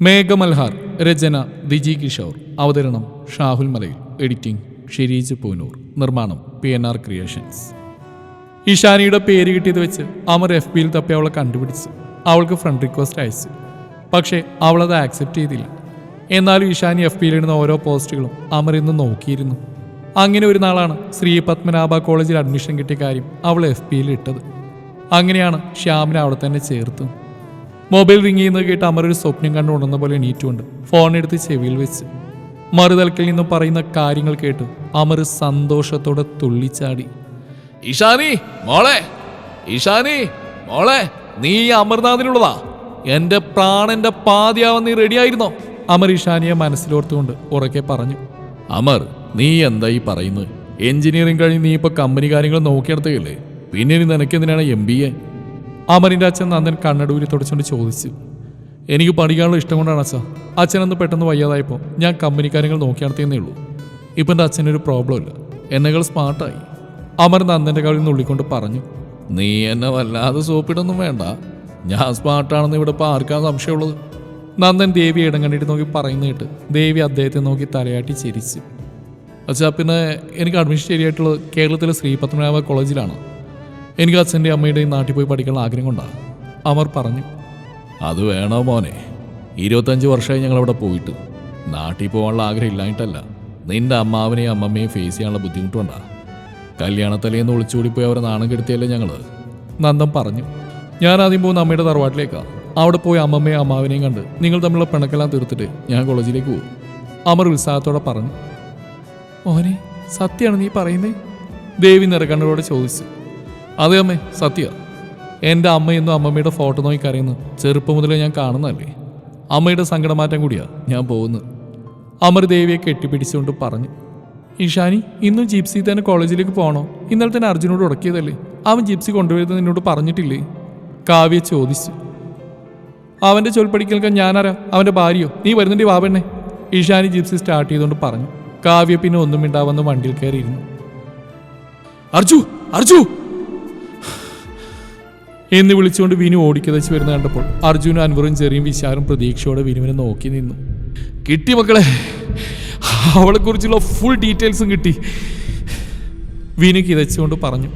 മേഘമൽഹാർ രചന ദിജി കിഷോർ. അവതരണം ഷാഹുൽ മലയിൽ. എഡിറ്റിംഗ് ഷെരീജ് പൂനൂർ. നിർമ്മാണം P N R creations. ഇഷാനിയുടെ പേര് കിട്ടിയത് വെച്ച് അമർ എഫ് ബിയിൽ തപ്പി അവളെ കണ്ടുപിടിച്ചു അവൾക്ക് ഫ്രണ്ട് റിക്വസ്റ്റ് അയച്ചു. പക്ഷേ അവളത് ആക്സെപ്റ്റ് ചെയ്തില്ല. എന്നാലും ഇഷാനി എഫ് ബിയിൽ ഇടുന്ന ഓരോ പോസ്റ്റുകളും അമർ ഇന്ന് നോക്കിയിരുന്നു. അങ്ങനെ ഒരു നാളാണ് ശ്രീ പത്മനാഭ കോളേജിൽ അഡ്മിഷൻ കിട്ടിയ കാര്യം അവൾ എഫ് ബിയിൽ ഇട്ടത്. അങ്ങനെയാണ് ശ്യാമിനെ അവിടെ തന്നെ ചേർത്തു. മൊബൈൽ റിങ് ചെയ്യുന്നത് കേട്ട് അമർ ഒരു സ്വപ്നം കണ്ടു ഉണർന്ന പോലെ എണീറ്റുകൊണ്ട് ഫോൺ എടുത്ത് ചെവിയിൽ വെച്ച്. മറുതലക്കിൽ നിന്ന് പറയുന്ന കാര്യങ്ങൾ കേട്ട് അമർ സന്തോഷത്തോടെ തുള്ളിച്ചാടി. ഇഷാനി മോളെ ഇഷാനി മോളെ നീ അമർനാഥിനുള്ളതാ എന്റെ പ്രാണന്റെ പാതിയാവാൻ നീ റെഡിയായിരുന്നോ? അമർ ഇഷാനിയെ മനസ്സിലോർത്തുകൊണ്ട് ഉറക്കെ പറഞ്ഞു. അമർ നീ എന്താ ഈ പറയുന്നത്? എഞ്ചിനീയറിംഗ് കഴിഞ്ഞ് നീ ഇപ്പൊ കമ്പനി കാര്യങ്ങൾ നോക്കിയെടുത്തേ പിന്നെ നിനക്ക് നിനക്കെന്തിനാണ് എം ബി എ അമറിന്റെ അച്ഛൻ നന്ദൻ കണ്ണടൂരി തുടച്ചുകൊണ്ട് ചോദിച്ചു. എനിക്ക് പണിക്കാനുള്ള ഇഷ്ടം കൊണ്ടാണ് അച്ഛാ. അന്ന് പെട്ടെന്ന് വയ്യാതായപ്പോൾ ഞാൻ കമ്പനി കാര്യങ്ങൾ നോക്കി നടത്തിയെന്നേ ഉള്ളൂ. ഇപ്പം എന്റെ അച്ഛനൊരു പ്രോബ്ലം ഇല്ല. എന്നെകൾ സ്മാർട്ടായി അമർ നന്ദന്റെ കവിളിൽ നുള്ളിക്കൊണ്ട് പറഞ്ഞു. നീ എന്നെ വല്ലാതെ സോപ്പിടൊന്നും വേണ്ട. ഞാൻ സ്മാർട്ടാണെന്ന് ഇവിടെ ഇപ്പോൾ ആർക്കാ സംശയമുള്ളത്? നന്ദൻ ദേവി ഇടം കണ്ടിട്ട് നോക്കി പറയുന്ന കേട്ട് ദേവി അദ്ദേഹത്തെ നോക്കി തലയാട്ടി ചിരിച്ചു. അച്ഛാ പിന്നെ എനിക്ക് അഡ്മിഷൻ ശരിയായിട്ടുള്ളത് കേരളത്തിലെ ശ്രീപത്മനാഭ കോളേജിലാണ് എനിക്ക് അച്ഛന്റെ അമ്മയുടെയും നാട്ടിൽ പോയി പഠിക്കാനുള്ള ആഗ്രഹം കൊണ്ടാണ്. അമർ പറഞ്ഞു. അത് വേണോ മോനെ? ഇരുപത്തഞ്ച് വർഷമായി ഞങ്ങളവിടെ പോയിട്ട്. നാട്ടിൽ പോകാനുള്ള ആഗ്രഹം ഇല്ലായിട്ടല്ല നിന്റെ അമ്മാവനെയും അമ്മമ്മയും ഫേസ് ചെയ്യാനുള്ള ബുദ്ധിമുട്ടുണ്ടാ കല്യാണത്തലേന്ന് ഒളിച്ചോടിപ്പോയി അവരെ നാണം കെടുത്തിയല്ലേ ഞങ്ങൾ നന്ദം പറഞ്ഞു. ഞാൻ ആദ്യം പോകുന്ന അമ്മയുടെ തറവാട്ടിലേക്കാണ് അവിടെ പോയി അമ്മമ്മയും അമ്മാവിനെയും കണ്ട് നിങ്ങൾ തമ്മിലുള്ള പിണക്കെല്ലാം തീർത്തിട്ട് ഞാൻ കോളേജിലേക്ക് പോകും അമർ ഉത്സാഹത്തോടെ പറഞ്ഞു. മോനെ സത്യമാണ് നീ പറയുന്നേ? ദേവി നിറകണ്ണോടെ ചോദിച്ചു. അതെ അമ്മേ സത്യ. എന്റെ അമ്മയെന്നും അമ്മമ്മയുടെ ഫോട്ടോ നോക്കി കരയുന്നു. ചെറുപ്പം മുതലേ ഞാൻ കാണുന്നതല്ലേ? അമ്മയുടെ സങ്കടമാറ്റം കൂടിയാ ഞാൻ പോകുന്നത്. അമർ ദേവിയെ കെട്ടിപ്പിടിച്ചുകൊണ്ട് പറഞ്ഞു. ഇഷാനി ഇന്നും ജിപ്സി തന്നെ കോളേജിലേക്ക് പോകണോ ഇന്നലെ തന്നെ അർജുനോട് ഉടക്കിയതല്ലേ അവൻ ജിപ്സി കൊണ്ടുവരുന്നത് നിന്നോട് പറഞ്ഞിട്ടില്ലേ? കാവ്യ ചോദിച്ചു. അവന്റെ ചൊൽപ്പടിക്കൽക്കാൻ ഞാനാരാ? അവന്റെ ഭാര്യയോ? നീ വരുന്നുണ്ട് വാപെണ്ണെ ഇഷാനി ജിപ്സി സ്റ്റാർട്ട് ചെയ്തുകൊണ്ട് പറഞ്ഞു. കാവ്യ പിന്നെ ഒന്നും മിണ്ടാവെന്ന് വണ്ടിയിൽ കയറിയിരുന്നു. അർജു അർജു! എന്ന് വിളിച്ചുകൊണ്ട് വിനു ഓടിക്കതച്ച് വരുന്ന കണ്ടപ്പോൾ അർജുനും അൻവറും ചെറിയും വിശാലും പ്രതീക്ഷയോടെ വിനുവിനെ നോക്കി നിന്നു. കിട്ടി മക്കളെ അവളെ കുറിച്ചുള്ള ഫുൾ ഡീറ്റെയിൽസും കിട്ടി. വിനു കിതച്ചുകൊണ്ട് പറഞ്ഞു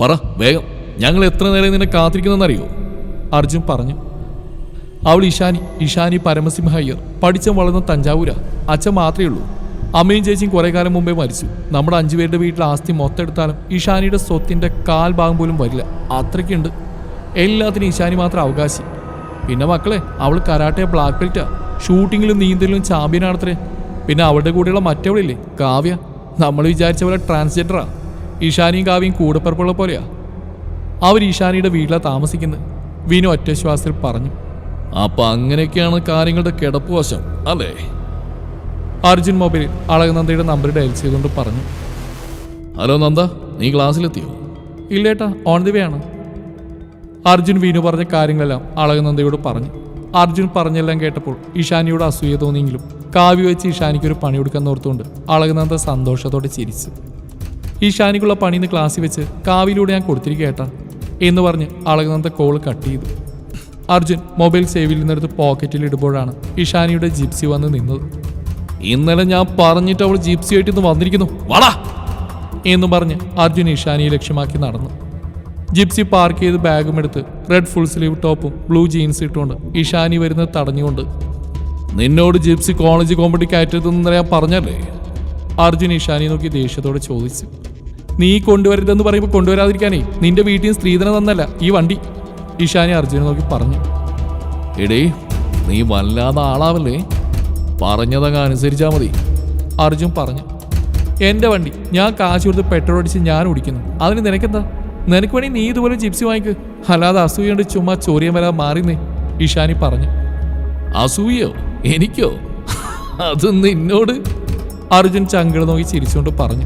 പറ വേഗം. ഞങ്ങൾ എത്ര നേരം നിന്നെ കാത്തിരിക്കുന്നറിയോ അർജുൻ പറഞ്ഞു അവൾ ഇഷാനി ഇഷാനി പരമസിംഹ അയ്യർ പഠിച്ച വളർന്ന തഞ്ചാവൂര അച്ഛൻ മാത്രമേ ഉള്ളൂ. അമ്മയും ചേച്ചിയും കുറെ കാലം മുമ്പേ മരിച്ചു. നമ്മുടെ അഞ്ചുപേരുടെ വീട്ടിലെ ആസ്തി മൊത്തം എടുത്താലും ഇഷാനിയുടെ സ്വത്തിന്റെ കാൽ ഭാഗം പോലും വരില്ല. അത്രയ്ക്കുണ്ട്. എല്ലാത്തിനും ഈശാനി മാത്രം അവകാശി. പിന്നെ മക്കളെ അവൾ കരാട്ടെ ബ്ലാക്ക് ബെൽറ്റാ ഷൂട്ടിങ്ങിലും നീന്തലിലും ചാമ്പ്യനാണത്രേ പിന്നെ അവളുടെ കൂടെയുള്ള മറ്റവളില്ലേ കാവ്യ. നമ്മൾ വിചാരിച്ച പോലെ ട്രാൻസ്ജെൻഡറാ ഈശാനിയും കാവ്യയും കൂടപ്പിറപ്പുള്ള പോലെയാ. അവർ ഈശാനിയുടെ വീട്ടിലാണ് താമസിക്കുന്നത് വിനു ഒറ്റശ്വാസത്തിൽ പറഞ്ഞു. അപ്പൊ അങ്ങനെയൊക്കെയാണ് കാര്യങ്ങളുടെ കിടപ്പ് വശം അല്ലേ? അർജുൻ മൊബൈലിൽ അളകനന്ദയുടെ നമ്പർ ഡയൽ ചെയ്തുകൊണ്ട് പറഞ്ഞു. ഹലോ നന്ദ നീ ക്ലാസ്സിലെത്തിയോ ഇല്ലേട്ടാ ഓൺ ദി വേ ആണ്. അർജുൻ വീണു പറഞ്ഞ കാര്യങ്ങളെല്ലാം അളകനന്ദയോട് പറഞ്ഞു. അർജുൻ പറഞ്ഞെല്ലാം കേട്ടപ്പോൾ ഇഷാനിയോട് അസൂയ തോന്നിയെങ്കിലും കാവ്യ വെച്ച് ഇഷാനിക്ക് ഒരു പണി കൊടുക്കാൻ ഓർത്തുകൊണ്ട് അളകനന്ദ സന്തോഷത്തോടെ ചിരിച്ചു. ഇഷാനിക്കുള്ള പണിന്ന് ക്ലാസ്സിൽ വെച്ച് കാവിലൂടെ ഞാൻ കൊടുത്തിരിക്കേട്ടാ എന്ന് പറഞ്ഞ് അളകനന്ദ കോൾ കട്ട് ചെയ്തു. അർജുൻ മൊബൈൽ സേവിൽ നിന്നെടുത്ത് പോക്കറ്റിൽ ഇടുമ്പോഴാണ് ഇഷാനിയുടെ ജിപ്സി വന്ന് നിന്നത്. ഇന്നലെ ഞാൻ പറഞ്ഞിട്ട് അവൾ ജിപ്സി ആയിട്ട് ഇന്ന് വന്നിരിക്കുന്നു. വാടാ! എന്ന് പറഞ്ഞ് അർജുൻ ഇഷാനിയെ ലക്ഷ്യമാക്കി നടന്നു. ജിപ്സി പാർക്ക് ചെയ്ത് ബാഗും എടുത്ത് റെഡ് ഫുൾ സ്ലീവ് ടോപ്പും ബ്ലൂ ജീൻസ് ഇട്ടുകൊണ്ട് ഇഷാനി വരുന്നത് തടഞ്ഞുകൊണ്ട്. നിന്നോട് ജിപ്സി കോളേജ് കോമ്പറ്റി കയറ്റരുതെന്ന് പറഞ്ഞല്ലേ? അർജുൻ ഇഷാനി നോക്കി ദേഷ്യത്തോടെ ചോദിച്ചു. നീ കൊണ്ടുവരരുതെന്ന് പറയുമ്പോൾ കൊണ്ടുവരാതിരിക്കാനേ നിന്റെ വീട്ടിൽ നിന്ന് സ്ത്രീധനം തന്നല്ല ഈ വണ്ടി. ഇഷാനി അർജുനെ നോക്കി പറഞ്ഞു. എടേ നീ വല്ലാതെ ആളാവല്ലേ? പറഞ്ഞതങ്ങ് അനുസരിച്ചാ മതി. അർജുൻ പറഞ്ഞു. എന്റെ വണ്ടി ഞാൻ കാശ് കൊടുത്ത് പെട്രോൾ അടിച്ച് ഞാൻ ഓടിക്കുന്നു. അതിന് നിനക്കെന്താ? നിനക്ക് വേണി നീ ഇതുപോലെ ജിപ്സി വാങ്ങിക്ക്. അല്ലാതെ അസൂയുണ്ട് ചുമ്മാ ചോറിയാൻ വരാതെ മാറിന്നേ ഇഷാനി പറഞ്ഞു. അസൂയോ എനിക്കോ? അത് നിന്നോട്? അർജുൻ ചങ്കിള നോക്കി ചിരിച്ചുകൊണ്ട് പറഞ്ഞു.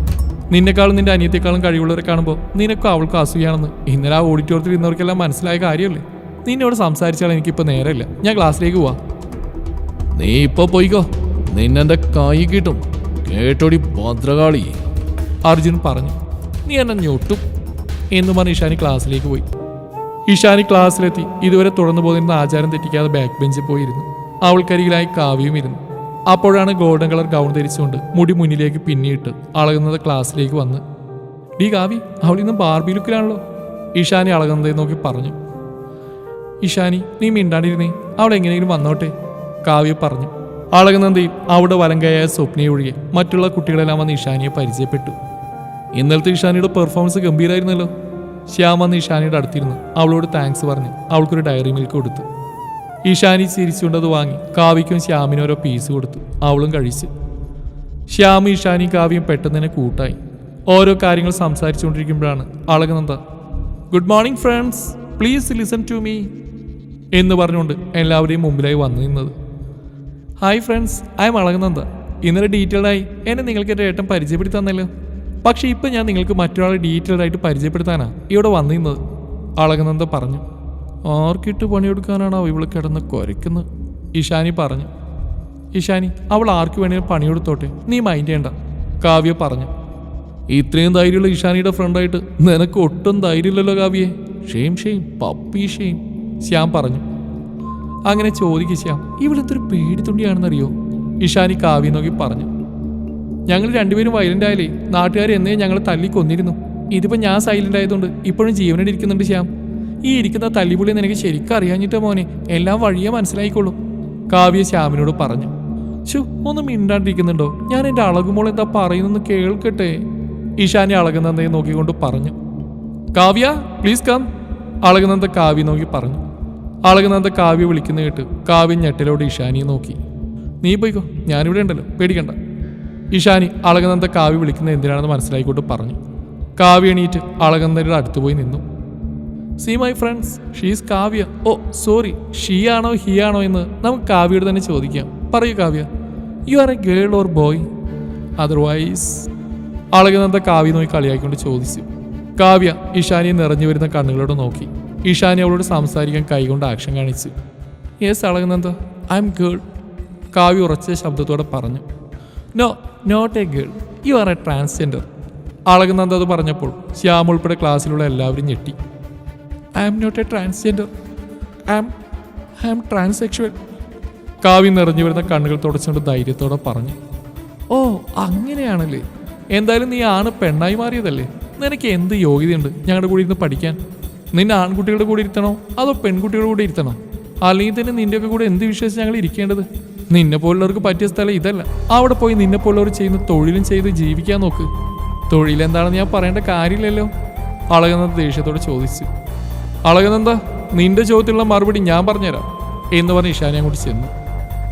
നിന്നെക്കാളും നിന്റെ അനിയത്തെക്കാളും കഴിവുള്ളവരെ കാണുമ്പോൾ നിനക്കും അവൾക്കും അസൂയാണെന്ന് ഇന്നലെ ആ ഓഡിറ്റോറിയത്തിൽ ഇരുന്നവർക്കെല്ലാം മനസ്സിലായ കാര്യമല്ലേ? നിന്നോട് സംസാരിച്ചാൽ എനിക്കിപ്പോൾ നേരമില്ല. ഞാൻ ക്ലാസ്സിലേക്ക് പോവാ. നീ ഇപ്പോൾ പോയിക്കോ. നിന്നെന്റെ കൈ കിട്ടും. കേട്ടോടി ഭദ്രകാളി. അർജുൻ പറഞ്ഞു. നീ എന്നെ ഞൊട്ടും. എന്ന് പറഞ്ഞ് ഇഷാനി ക്ലാസ്സിലേക്ക് പോയി. ഇഷാനി ക്ലാസ്സിലെത്തി. ഇതുവരെ തുടർന്നു പോകുന്ന ആചാരം തെറ്റിക്കാതെ ബാക്ക് ബെഞ്ചിൽ പോയിരുന്നു. അവൾക്കരികിലായി കാവ്യവും ഇരുന്നു. അപ്പോഴാണ് ഗോൾഡൻ കളർ ഗൗൺ ധരിച്ചുകൊണ്ട് മുടി മുന്നിലേക്ക് പിന്നിയിട്ട് അളകുന്നത് ക്ലാസ്സിലേക്ക് വന്ന്. ഡി കാവി അവൾ ഇന്ന് ബാർബി ലുക്കിലാണല്ലോ ഇഷാനി അളകുന്നതെ നോക്കി പറഞ്ഞു. ഇഷാനി നീ മിണ്ടാണ്ടിരുന്നേ. അവൾ എങ്ങനെയെങ്കിലും വന്നോട്ടെ. കാവ്യ പറഞ്ഞു. അളകുന്നന്തയും അവിടെ വലങ്കയായ സ്വപ്നയെ ഒഴികെ മറ്റുള്ള കുട്ടികളെല്ലാം വന്ന് ഇഷാനിയെ പരിചയപ്പെട്ടു. ഇന്നലത്തെ ഇഷാനിയുടെ പെർഫോമൻസ് ഗംഭീരായിരുന്നല്ലോ. ശ്യാം നീ ഇഷാനിയുടെ അടുത്തിരുന്നു. അവളോട് താങ്ക്സ് പറഞ്ഞ്. അവൾക്കൊരു ഡയറി മിൽക്ക് കൊടുത്തു. ഇഷാനി ചിരിച്ചുകൊണ്ട് അത് വാങ്ങി. കാവ്യയ്ക്കും ശ്യാമിനും ഓരോ പീസ് കൊടുത്തു. അവളും കഴിച്ച്. ശ്യാം ഇഷാനി കാവ്യം പെട്ടെന്ന് തന്നെ കൂട്ടായി. ഓരോ കാര്യങ്ങൾ സംസാരിച്ചുകൊണ്ടിരിക്കുമ്പോഴാണ് Alakananda good morning friends please listen to me എന്ന് പറഞ്ഞുകൊണ്ട് എല്ലാവരെയും മുമ്പിലായി വന്നു നിന്നത്. Hi friends I'm Alakananda ഇന്നലെ ഡീറ്റെയിൽഡായി എന്നെ നിങ്ങൾക്ക് എന്റെ ഏട്ടൻ പരിചയപ്പെടുത്തി തന്നല്ലോ. പക്ഷേ ഇപ്പം ഞാൻ നിങ്ങൾക്ക് മറ്റൊരാളെ ഡീറ്റെയിൽഡ് ആയിട്ട് പരിചയപ്പെടുത്താനാണ് ഇവിടെ വന്നിരുന്നത്. അളകനന്ദ പറഞ്ഞു. ആർക്കിട്ട് പണിയെടുക്കാനാണോ ഇവൾ കിടന്ന് കുരയ്ക്കുന്നത് ഇഷാനി പറഞ്ഞു. ഇഷാനി അവൾ ആർക്ക് വേണേലും പണിയെടുത്തോട്ടെ. നീ മൈൻഡ് ചെയ്യണ്ട. കാവ്യ പറഞ്ഞു. ഇത്രയും ധൈര്യമുള്ള ഇഷാനിയുടെ ഫ്രണ്ടായിട്ട് നിനക്ക് ഒട്ടും ധൈര്യമില്ലല്ലോ കാവ്യേ. Shame shame puppy shame Shyam പറഞ്ഞു. അങ്ങനെ ചോദിക്കുക ശ്യാം. ഇവളെന്തൊരു പേടിത്തുണ്ടിയാണെന്നറിയോ? ഇഷാനി കാവ്യ നോക്കി പറഞ്ഞു. ഞങ്ങൾ രണ്ടുപേരും വയലന്റ് ആയാലേ നാട്ടുകാർ എന്നേ ഞങ്ങളെ തല്ലി കൊന്നിരുന്നു. ഇതിപ്പോ ഞാൻ സൈലന്റ് ആയതുകൊണ്ട് ഇപ്പോഴും ജീവനോട് ഇരിക്കുന്നുണ്ട് ശ്യാം. ഈ ഇരിക്കുന്ന തല്ലിപുള്ളി നിനക്ക് ശരിക്കും അറിയാഞ്ഞിട്ടോ മോനെ? എല്ലാം വഴിയെ മനസ്സിലായിക്കോളൂ. കാവ്യ ശ്യാമിനോട് പറഞ്ഞു. ഷു ഒന്ന് മിണ്ടാണ്ടിരിക്കുന്നുണ്ടോ? ഞാൻ എന്റെ അളകുമ്പോൾ എന്താ പറയുന്നെന്ന് കേൾക്കട്ടെ. ഇഷാനെ അളകുന്നതയെ നോക്കിക്കൊണ്ട് പറഞ്ഞു. കാവ്യ പ്ലീസ് കം അളകുന്നന്ത കാവ്യ നോക്കി പറഞ്ഞു. അളകുന്നന്ത കാവ്യ വിളിക്കുന്ന കേട്ട് കാവ്യ ഞെട്ടലോട് ഇഷാനിയെ നോക്കി. നീ പോയിക്കോ ഞാനിവിടെ ഉണ്ടല്ലോ പേടിക്കണ്ട. ഇഷാനി അളകനന്ദ കാവ്യ വിളിക്കുന്നത് എന്തിനാണെന്ന് മനസ്സിലായിക്കൊണ്ട് പറഞ്ഞു. കാവ്യ എണീറ്റ് അളകനന്ദയുടെ അടുത്ത് പോയി നിന്നു. See my friends she's Kavya. Oh sorry she ആണോ ഹീ ആണോ എന്ന് നമുക്ക് കാവ്യയോട് തന്നെ ചോദിക്കാം. പറയൂ Kavya you are a girl or boy otherwise Alakananda Kavya നോക്കി കളിയാക്കിക്കൊണ്ട് ചോദിച്ചു. കാവ്യ ഇഷാനിയെ നിറഞ്ഞു വരുന്ന കണ്ണുകളോട് നോക്കി. ഇഷാനി അവളോട് സംസാരിക്കാൻ കൈകൊണ്ട് ആക്ഷൻ കാണിച്ചു. Yes Alakananda I'm girl Kavya ഉറച്ച ശബ്ദത്തോടെ പറഞ്ഞു. No not a girl you are a transgender Alakananda അത് പറഞ്ഞപ്പോൾ ശ്യാം ഉൾപ്പെടെ ക്ലാസ്സിലുള്ള എല്ലാവരും ഞെട്ടി. I am not a transgender I am I am transsexual കാവ്യം നിറഞ്ഞു വരുന്ന കണ്ണുകൾ തുടച്ചുകൊണ്ട് ധൈര്യത്തോടെ പറഞ്ഞു. ഓ അങ്ങനെയാണല്ലേ? എന്തായാലും നീ ആണ് പെണ്ണായി മാറിയതല്ലേ? നിനക്ക് എന്ത് യോഗ്യതയുണ്ട് ഞങ്ങളുടെ കൂടെ ഇരുന്ന് പഠിക്കാൻ? നിന്നെ ആൺകുട്ടികളുടെ കൂടെ ഇരുത്തണോ? അതോ പെൺകുട്ടികളുടെ കൂടെ ഇരുത്തണോ? അല്ലെങ്കിൽ തന്നെ നിന്റെയൊക്കെ കൂടെ എന്ത് വിശ്വസിച്ച് ഞങ്ങൾ ഇരിക്കേണ്ടത്? നിന്നെ പോലുള്ളവർക്ക് പറ്റിയ സ്ഥലം ഇതല്ല. അവിടെ പോയി നിന്നെ പോലുള്ളവർ ചെയ്യുന്ന തൊഴിലും ചെയ്ത് ജീവിക്കാൻ നോക്ക്. തൊഴിലെന്താണെന്ന് ഞാൻ പറയേണ്ട കാര്യമില്ലല്ലോ. അളകനന്ദ ദേഷ്യത്തോടെ ചോദിച്ചു. അളകനന്ദ നിന്റെ ചോദ്യത്തിലുള്ള മറുപടി ഞാൻ പറഞ്ഞുതരാം. എന്ന് പറഞ്ഞ് ഇഷാനെ അങ്ങോട്ട് ചെന്നു.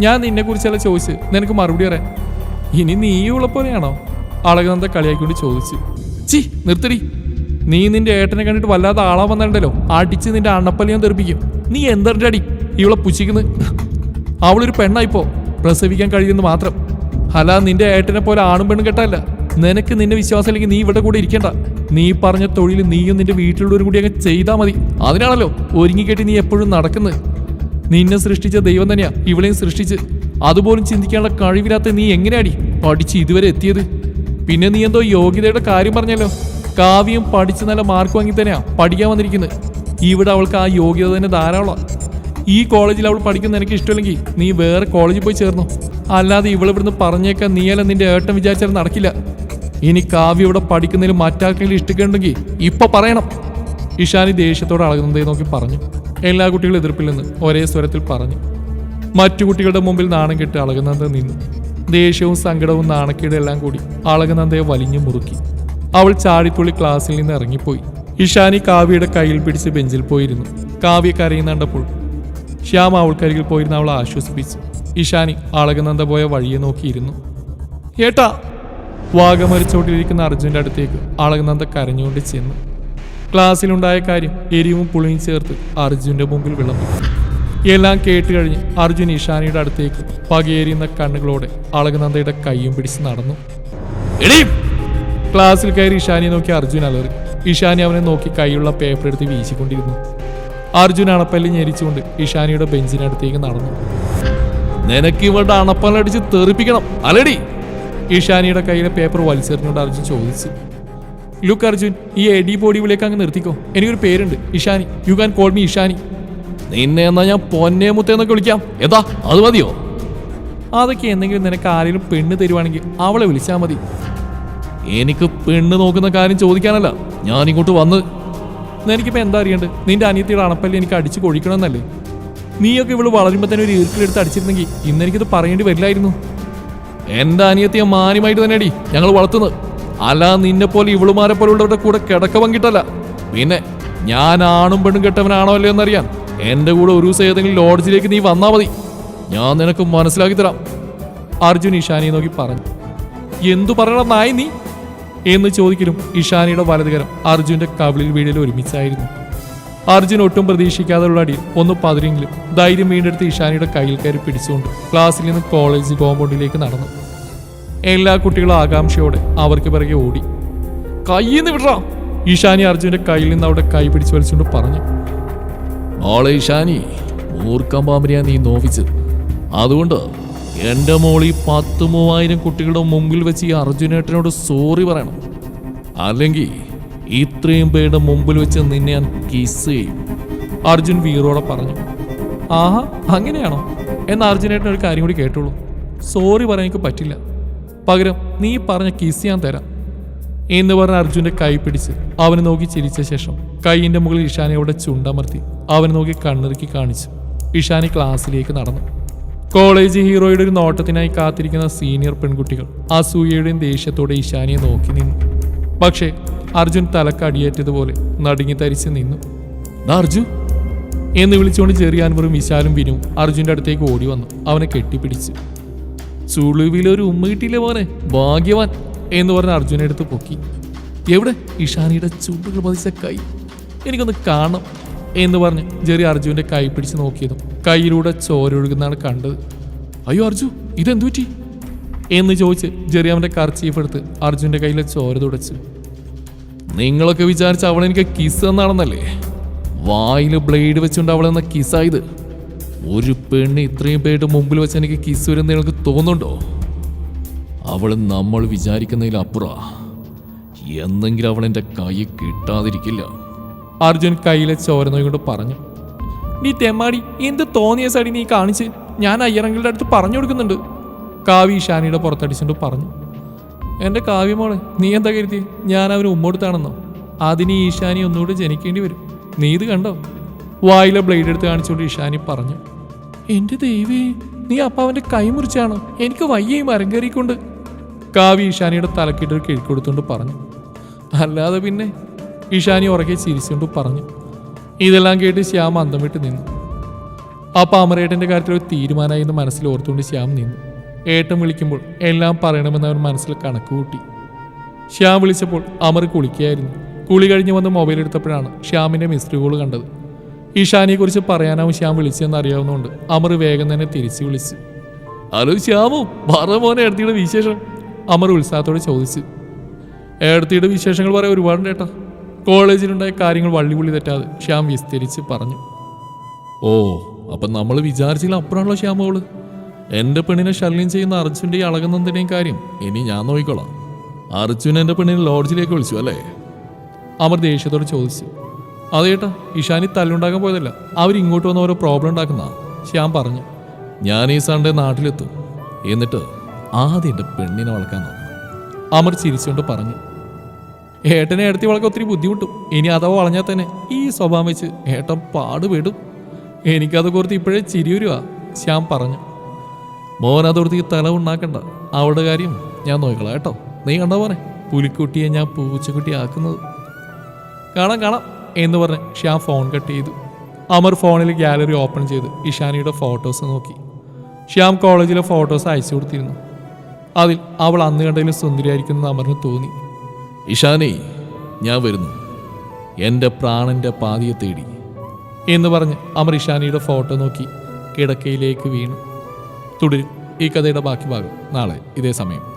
ഞാൻ നിന്നെക്കുറിച്ചല്ല ചോദിച്ച്. നിനക്ക് മറുപടി പറയാൻ ഇനി നീ ഉള്ളപ്പോലെയാണോ അളകനന്ദ കളിയാക്കിക്കൊണ്ട് ചോദിച്ചു. ചി നിർത്തടി. നീ നിന്റെ ഏട്ടനെ കണ്ടിട്ട് വല്ലാതെ ആളാൻ വന്നിട്ടുണ്ടല്ലോ അടിച്ച് നിന്റെ അണ്ണപ്പല്ലിയാൻ തെറിപ്പിക്കും. നീ എന്തറിന്റെ അടി ഇവളെ പുച്ഛിക്കുന്നത് അവളൊരു പെണ്ണായിപ്പോ പ്രസവിക്കാൻ കഴിയുന്ന മാത്രം. അല്ല നിന്റെ ഏട്ടനെ പോലെ ആണും പെണ്ണും കെട്ടല്ല. നിനക്ക് നിന്റെ വിശ്വാസം ഇല്ലെങ്കിൽ നീ ഇവിടെ കൂടെ ഇരിക്കണ്ട. നീ പറഞ്ഞ തൊഴിൽ നീയും നിന്റെ വീട്ടിലുള്ളവരും കൂടി അങ്ങ് ചെയ്താൽ മതി. അതിനാണല്ലോ ഒരുങ്ങിക്കെട്ടി നീ എപ്പോഴും നടക്കുന്നത് നിന്നെ സൃഷ്ടിച്ച ദൈവം തന്നെയാ ഇവളെയും സൃഷ്ടിച്ച്. അതുപോലും ചിന്തിക്കാനുള്ള കഴിവില്ലാത്ത നീ എങ്ങനെയാടി പഠിച്ച് ഇതുവരെ എത്തിയത്? പിന്നെ നീ എന്തോ യോഗ്യതയുടെ കാര്യം പറഞ്ഞല്ലോ. കാവ്യം പഠിച്ച് നല്ല മാർക്ക് വാങ്ങി തന്നെയാ പഠിക്കാൻ വന്നിരിക്കുന്നത് ഇവിടെ അവൾക്ക് ആ യോഗ്യത തന്നെ ധാരാളമാണ് ഈ കോളേജിൽ അവൾ പഠിക്കുന്ന എനിക്ക് ഇഷ്ടമില്ലെങ്കിൽ നീ വേറെ കോളേജിൽ പോയി ചേർന്നു? അല്ലാതെ ഇവളിവിടുന്ന് പറഞ്ഞേക്കാൻ നീയല്ല നിന്റെ ഏട്ടൻ വിചാരിച്ചാൽ നടക്കില്ല. ഇനി കാവ്യ ഇവിടെ പഠിക്കുന്നതിൽ മറ്റാർക്കെങ്കിലും ഇഷ്ടിക്കുന്നുണ്ടെങ്കിൽ ഇപ്പൊ പറയണം. ഇഷാനി ദേഷ്യത്തോടെ അളകുന്നതേ നോക്കി പറഞ്ഞു. എല്ലാ കുട്ടികളും എതിർപ്പില്ലെന്ന് ഒരേ സ്വരത്തിൽ പറഞ്ഞു. മറ്റു കുട്ടികളുടെ മുമ്പിൽ നാണം കെട്ട് അളകുന്നത് നിന്നു. ദേഷ്യവും സങ്കടവും നാണക്കേടും എല്ലാം കൂടി അളകുന്നതേ വലിഞ്ഞു മുറുക്കി. അവൾ ചാടിത്തുള്ളി ക്ലാസ്സിൽ നിന്ന് ഇറങ്ങിപ്പോയി. ഇഷാനി കാവ്യയുടെ കയ്യിൽ പിടിച്ച് ബെഞ്ചിൽ പോയിരുന്നു. കാവ്യ കരയുന്ന കണ്ടപ്പോൾ ശ്യാം അവൾക്കരികിൽ പോയിരുന്ന അവളെ ആശ്വസിപ്പിച്ചു. ഇഷാനി ആളകനന്ദ പോയ വഴിയെ നോക്കിയിരുന്നു. ഏട്ടാ വാഗമരിച്ചോട്ടിലിരിക്കുന്ന അർജുന്റെ അടുത്തേക്ക് ആളകനന്ദ കരഞ്ഞുകൊണ്ട് ചെന്നു. ക്ലാസ്സിലുണ്ടായ കാര്യം എരിവും പുളിയും ചേർത്ത് അർജുന്റെ മുമ്പിൽ വിളമ്പി. എല്ലാം കേട്ട് കഴിഞ്ഞ് അർജുൻ ഇഷാനിയുടെ അടുത്തേക്ക് പകയേറിയുന്ന കണ്ണുകളോടെ അളകനന്ദയുടെ കൈയും പിടിച്ച് നടന്നു. എടീ ക്ലാസ്സിൽ കയറി ഇഷാനിയെ നോക്കി അർജുൻ അലറി. ഇഷാനി അവനെ നോക്കി കൈയുള്ള പേപ്പർ എടുത്ത് വീശിക്കൊണ്ടിരുന്നു. അർജുൻ അണപ്പല്ലി ഞെരിച്ചുകൊണ്ട് ഇഷാനിയുടെ ബെഞ്ചിനടുത്തേക്ക് നടന്നു. നിനക്ക് ഇവളുടെ അണപ്പല്ലടിച്ച് തെറിപ്പിക്കണം അലടി ഇഷാനിയുടെ കയ്യിലെ പേപ്പർ വലിച്ചെറിഞ്ഞുകൊണ്ട് അർജുൻ ചോദിച്ചു. ലുക്ക് അർജുൻ ഈ എഡി ബോഡി വിളിയൊക്കെ അങ്ങ് നിർത്തിക്കോ. എനിക്കൊരു പേരുണ്ട് Ishani. You can call me Ishani. നിന്നെ എന്നാ ഞാൻ പൊന്നേ മുത്തേന്നൊക്കെ വിളിക്കാം. ഏതാ അത് മതിയോ? അതൊക്കെ എന്തെങ്കിലും നിനക്ക് ആരെങ്കിലും പെണ്ണ് തരുവാണെങ്കിൽ അവളെ വിളിച്ചാൽ മതി. എനിക്ക് പെണ്ണ് നോക്കുന്ന കാര്യം ചോദിക്കാനല്ല. ഞാൻ ഇങ്ങോട്ട് എനിക്കിപ്പോൾ എന്താ അറിയണ്ട് നിന്റെ അനിയത്തിയുടെ അണപ്പല്ലി എനിക്ക് അടിച്ച് കൊഴിക്കണമെന്നല്ലേ? നീയൊക്കെ ഇവൾ വളരുമ്പോൾ തന്നെ ഒരു ഈർക്കിലെടുത്ത് അടിച്ചിരുന്നെങ്കിൽ ഇന്ന് എനിക്കിത് പറയേണ്ടി വരില്ലായിരുന്നു. എന്റെ അനിയത്തിയെ മാന്യമായിട്ട് തന്നെയടി. ഞങ്ങൾ വളർത്തുന്നത്. അല്ല നിന്നെ പോലെ ഇവളുമാരെ പോലുള്ളവരുടെ കൂടെ കിടക്ക പങ്കിട്ടല്ല. പിന്നെ ഞാൻ ആണും പെണ്ണും കെട്ടവനാണോ അല്ലയോ എന്നറിയാൻ. എന്റെ കൂടെ ഒരു ദിവസം ഏതെങ്കിലും ലോഡ്ജിലേക്ക് നീ വന്നാ മതി. ഞാൻ നിനക്ക് മനസ്സിലാക്കി തരാം. അർജുൻ ഇഷാനിയെ നോക്കി പറഞ്ഞു. എന്തു പറയണം നായി നീ? എന്ന് ചോദിക്കലും ഇഷാനിയുടെ വലതുകരം അർജുന്റെ കവിളിൽ വീഴൽ ഒരുമിച്ചായിരുന്നു. അർജുൻ ഒട്ടും പ്രതീക്ഷിക്കാതെയുള്ള അടിയിൽ ഒന്ന് പതിരെങ്കിലും ധൈര്യം വീണ്ടെടുത്ത് ഇഷാനിയുടെ കയ്യിൽ കയറി പിടിച്ചുകൊണ്ട് ക്ലാസ്സിൽ നിന്ന് കോളേജ് കോമ്പൗണ്ടിലേക്ക് നടന്നു. എല്ലാ കുട്ടികളും ആകാംക്ഷയോടെ അവർക്ക് പിറകെ ഓടി. നിന്ന് വിടറാ! ഇഷാനി അർജുന്റെ കയ്യിൽ നിന്ന് അവിടെ കൈ പിടിച്ചു വലിച്ചുകൊണ്ട് പറഞ്ഞു. മോളെ ഇഷാനി മൂർഖം പാമ്പനെയാ നീ നോവിച്ചത്. അതുകൊണ്ട് എന്റെ മോളി പത്ത് മൂവായിരം കുട്ടികളുടെ മുമ്പിൽ വെച്ച് ഈ അർജുനേട്ടനോട് സോറി പറയണം. അല്ലെങ്കിൽ ഇത്രയും പേരുടെ മുമ്പിൽ വെച്ച് നിന്നെ ഞാൻ കിസ് ചെയ്യും. അർജുൻ വീറോടെ പറഞ്ഞു. ആഹാ അങ്ങനെയാണോ? എന്നാൽ അർജുനേട്ടൻ ഒരു കാര്യം കൂടി കേട്ടോളൂ. സോറി പറയാൻ എനിക്ക് പറ്റില്ല. പകരം നീ പറഞ്ഞ കിസ് ഞാൻ തരാം. എന്ന് പറഞ്ഞ അർജുന്റെ കൈ പിടിച്ച് അവനെ നോക്കി ചിരിച്ച ശേഷം കൈയിന്റെ മുകളിൽ ഇഷാനിയോടെ ചുണ്ടമർത്തി അവനെ നോക്കി കണ്ണിറുക്കി കാണിച്ചു ഇഷാനി ക്ലാസ്സിലേക്ക് നടന്നു. കോളേജ് ഹീറോയുടെ ഒരു നോട്ടത്തിനായി കാത്തിരിക്കുന്ന സീനിയർ പെൺകുട്ടികൾ അസൂയയുടെയും ദേഷ്യത്തോടെ ഇഷാനിയെ നോക്കി നിന്നു. പക്ഷേ അർജുൻ തലക്കടിയേറ്റതുപോലെ നടുങ്ങി തരിച്ച് നിന്നു. അർജുൻ? എന്ന് വിളിച്ചുകൊണ്ട് ചെറിയാൻപുറം വിശാലും വിനു അർജുന്റെ അടുത്തേക്ക് ഓടി വന്നു. അവനെ കെട്ടിപ്പിടിച്ച്. ചുളുവിലൊരു ഉമ്മ കിട്ടിയില്ലേ മോനെ? ഭാഗ്യവാൻ! എന്ന് പറഞ്ഞ് അർജുനെ എടുത്ത് പൊക്കി. എവിടെ? ഇഷാനിയുടെ ചുണ്ടുകൾ പതിച്ച കൈ. എനിക്കൊന്ന് കാണണം. എന്ന് പറഞ്ഞ് ജെറി അർജുന്റെ കൈ പിടിച്ച് നോക്കിയതും കൈയിലൂടെ ചോരൊഴുകുന്നതാണ് കണ്ടത്. അയ്യോ അർജു ഇതെന്തു പറ്റി? എന്ന് ചോദിച്ച് ജെറി അവന്റെ കർച്ചീഫ് എടുത്ത് അർജുന്റെ കയ്യിലെ ചോര തുടച്ചു. നിങ്ങളൊക്കെ വിചാരിച്ച അവൾ എനിക്ക് കിസ് എന്നാണെന്നല്ലേ വായിൽ ബ്ലേഡ് വെച്ചുകൊണ്ട് അവളെന്ന കിസ്സായത് ഒരു പെണ്ണ് ഇത്രയും പേരുടെ മുമ്പിൽ വെച്ച് എനിക്ക് കിസ് വരുന്ന നിങ്ങൾക്ക് തോന്നുന്നുണ്ടോ? അവൾ നമ്മൾ വിചാരിക്കുന്നതിൽ അപ്പുറ എന്നെങ്കിലും അവൾ എന്റെ കൈ കിട്ടാതിരിക്കില്ല. അർജുൻ കയ്യിലെ ചോരനോയോട് പറഞ്ഞു നീ തെമ്മാടി എന്ത് തോന്നിയ സടി നീ കാണിച്ച്? ഞാൻ അയ്യറങ്കിളുടെ അടുത്ത് പറഞ്ഞു കൊടുക്കുന്നുണ്ട്. കാവ്യ ഷാനിയുടെ പുറത്തടിച്ചുകൊണ്ട് പറഞ്ഞു എന്റെ കാവ്യമോളെ നീ എന്താ കരുതി ഞാൻ അവന് ഉമ്മൊടുത്താണെന്നോ? അതിന് ഈശാനി ഒന്നുകൂടി ജനിക്കേണ്ടി വരും. നീ ഇത് കണ്ടോ? വായിലെ ബ്ലേഡ് എടുത്ത് കാണിച്ചുകൊണ്ട് ഈശാനി പറഞ്ഞു എന്റെ ദൈവേ നീ അപ്പ അവന്റെ കൈ മുറിച്ചാണോ? എനിക്ക് വയ്യേ അരങ്കേറിക്കൊണ്ട് മരം കയറിക്കൊണ്ട്. കാവി ഈശാനിയുടെ തലക്കിട്ട് കിഴിക്കൊടുത്തുകൊണ്ട് പറഞ്ഞു അല്ലാതെ പിന്നെ ഈശാനി ഉറക്കെ ചിരിച്ചുകൊണ്ട് പറഞ്ഞു. ഇതെല്ലാം കേട്ട് ശ്യാം അന്തം വിട്ട് നിന്നു. ആ പാമരേട്ടന്റെ കാര്യത്തിൽ ഒരു തീരുമാനമായി എന്ന് മനസ്സിൽ ഓർത്തുകൊണ്ട് ശ്യാം നിന്നു. ഏട്ടൻ വിളിക്കുമ്പോൾ എല്ലാം പറയണമെന്ന് അവൻ മനസ്സിൽ കണക്ക് കൂട്ടി. ശ്യാം വിളിച്ചപ്പോൾ അമർ കുളിക്കുകയായിരുന്നു. കുളി കഴിഞ്ഞ് വന്ന് മൊബൈൽ എടുത്തപ്പോഴാണ് ശ്യാമിന്റെ മിസ്ഡ് കോൾ കണ്ടത്. ഈഷാനിയെക്കുറിച്ച് പറയാനാവും ശ്യാം വിളിച്ചതെന്ന് അറിയാവുന്നതുകൊണ്ട് അമർ വേഗം തന്നെ തിരിച്ചു വിളിച്ചു. ഹലോ ശ്യാമോ പറ മോനെ എടുത്തിയുടെ വിശേഷം. അമർ ഉത്സാഹത്തോടെ ചോദിച്ചു. എടുത്തിയുടെ വിശേഷങ്ങൾ പറയാൻ ഒരുപാടുണ്ട് ഏട്ടാ. കോളേജിലുണ്ടായ കാര്യങ്ങൾ വള്ളിപുള്ളി തെറ്റാതെ ശ്യാം വിസ്തരിച്ച് പറഞ്ഞു. ഓ അപ്പം നമ്മൾ വിചാരിച്ചില്ല അപ്പുറമാണല്ലോ അവൾ. എന്റെ പെണ്ണിനെ ശല്യം ചെയ്യുന്ന അർജുന്റെ അളകുന്നതിന്റെയും കാര്യം ഇനി ഞാൻ നോക്കിക്കോളാം. അർജുൻ എന്റെ പെണ്ണിനെ ലോഡ്ജിലേക്ക് വിളിച്ചു അല്ലേ? അമർ ദേഷ്യത്തോട് ചോദിച്ചു. അതേട്ടാ ഇഷാനി തല്ലുണ്ടാക്കാൻ പോയതല്ല. അവരിങ്ങോട്ട് വന്ന് ഓരോ പ്രോബ്ലം ഉണ്ടാക്കുന്ന? ശ്യാം പറഞ്ഞു. ഞാൻ ഈ സൺഡേ നാട്ടിലെത്തും. എന്നിട്ട് ആദ്യം എന്റെ പെണ്ണിനെ വളക്കാൻ നോക്കണം. അമർ ചിരിച്ചുകൊണ്ട് പറഞ്ഞു. ഏട്ടനെ എടുത്തി വളക്ക് ഒത്തിരി ബുദ്ധിമുട്ടും. ഇനി അഥവാ വളഞ്ഞാൽ തന്നെ ഈ സ്വഭാവം വെച്ച് ഏട്ടൻ പാടുപെടും. എനിക്കത് കുറിച്ച് ഇപ്പോഴേ ചിരി വരുവാ ശ്യാം പറഞ്ഞു. മോൻ അതോർത്തി തല ഉണ്ടാക്കണ്ട അവളുടെ കാര്യം ഞാൻ നോക്കിക്കളാം കേട്ടോ. നീ കണ്ടോ പോനെ പുലിക്കുട്ടിയെ ഞാൻ പൂച്ചക്കുട്ടി ആക്കുന്നത് കാണാം കാണാം എന്ന് പറഞ്ഞ് ഷ്യാം ഫോൺ കട്ട് ചെയ്തു. അമർ ഫോണിൽ ഗാലറി ഓപ്പൺ ചെയ്ത് ഇഷാനിയുടെ ഫോട്ടോസ് നോക്കി. ശ്യാം കോളേജിലെ ഫോട്ടോസ് അയച്ചു കൊടുത്തിരുന്നു. അതിൽ അവൾ അന്ന് കണ്ടതിൽ സുന്ദരിയായിരിക്കുന്നത് അമറിന് തോന്നി. ഇഷാനി ഞാൻ വരുന്നു. എന്റെ പ്രാണന്റെ പാതിയെ തേടി. എന്ന് പറഞ്ഞ് അമർ ഇഷാനിയുടെ ഫോട്ടോ നോക്കി കിടക്കയിലേക്ക് വീണു. തുടരും. ഈ കഥയുടെ ബാക്കി ഭാഗം നാളെ ഇതേ സമയം.